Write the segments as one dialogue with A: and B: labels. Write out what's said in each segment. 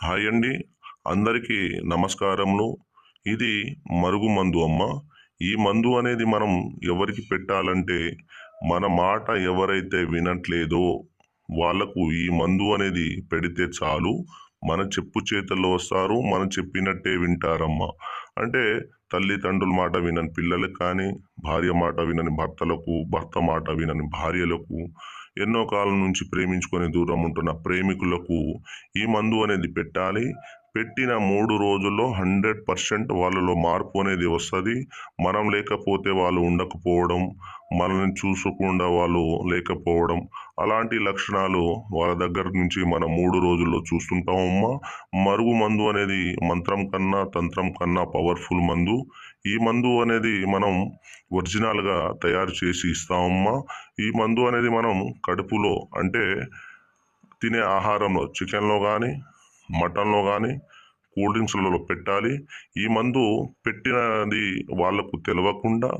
A: Hi అండి. అందరికీ నమస్కారములు. ఇది మరుగు మందు అమ్మ. ఈ మందు అనేది మనం ఎవరికి పెట్టాలంటే మన మాట ఎవరైతే వినట్లేదో వాళ్ళకు ఈ మందు అనేది పెడితే చాలు. మన చెప్పు చేతల్లో వస్తారు మనం చెప్పినట్టే వింటారమ్మా. అంటే తల్లిదండ్రుల మాట వినని పిల్లలకు కానీ భార్య మాట వినని భర్తలకు భర్త మాట వినని భార్యలకు ఎన్నో కాలం నుంచి ప్రేమించుకొని దూరం ఉంటున్న ప్రేమికులకు ఈ మందు అనేది పెట్టాలి. పెట్టిన మూడు రోజుల్లో హండ్రెడ్ పర్సెంట్ వాళ్ళలో మార్పు అనేది వస్తుంది. మనం లేకపోతే వాళ్ళు ఉండకపోవడం మనల్ని చూసకుండా వాళ్ళు లేకపోవడం అలాంటి లక్షణాలు వాళ్ళ దగ్గర నుంచి మనం మూడు రోజుల్లో చూస్తుంటామమ్మా మరుగు మందు అనేది మంత్రం కన్నా తంత్రం కన్నా పవర్ఫుల్ మందు. ఈ మందు అనేది మనం ఒరిజినల్గా తయారు చేసి ఇస్తామమ్మా ఈ మందు అనేది మనం కడుపులో అంటే తినే ఆహారంలో చికెన్లో కానీ మటన్లో కానీ కూల్ డ్రింక్స్లలో పెట్టాలి. ఈ మందు పెట్టినది వాళ్ళకు తెలియకుండా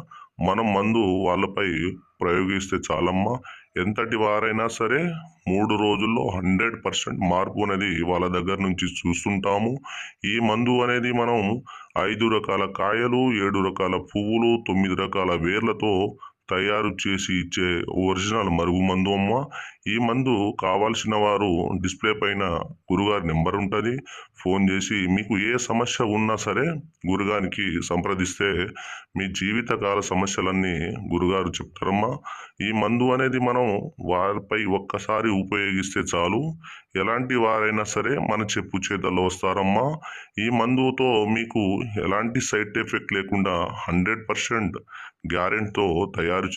A: మనం మందు వాళ్ళపై ప్రయోగిస్తే చాలమ్మా. ఎంతటి వారైనా సరే మూడు రోజుల్లో హండ్రెడ్ పర్సెంట్ మార్పు అనేది వాళ్ళ దగ్గర నుంచి చూస్తుంటాము. ఈ మందు అనేది మనం ఐదు రకాల కాయలు ఏడు రకాల పువ్వులు తొమ్మిది రకాల వేర్లతో తయారు చేసి ఇచ్చే ఒరిజినల్ మరుగు మందు అమ్మ. ఈ మందు కావాల్సిన వారు డిస్ప్లే పైన గురుగారి నెంబర్ ఉంటుంది. ఫోన్ చేసి మీకు ఏ సమస్య ఉన్నా సరే గురుగారికి సంప్రదిస్తే మీ జీవితకాల సమస్యలన్నీ గురుగారు చెప్తారమ్మా. ఈ మందు అనేది మనం వారిపై ఒక్కసారి ఉపయోగిస్తే చాలు. ఎలాంటి వారైనా సరే మన చెప్పు చేతల్లో వస్తారమ్మా. ఈ మందుతో మీకు ఎలాంటి సైడ్ ఎఫెక్ట్ లేకుండా హండ్రెడ్ పర్సెంట్ గ్యారెంటీతో తయారు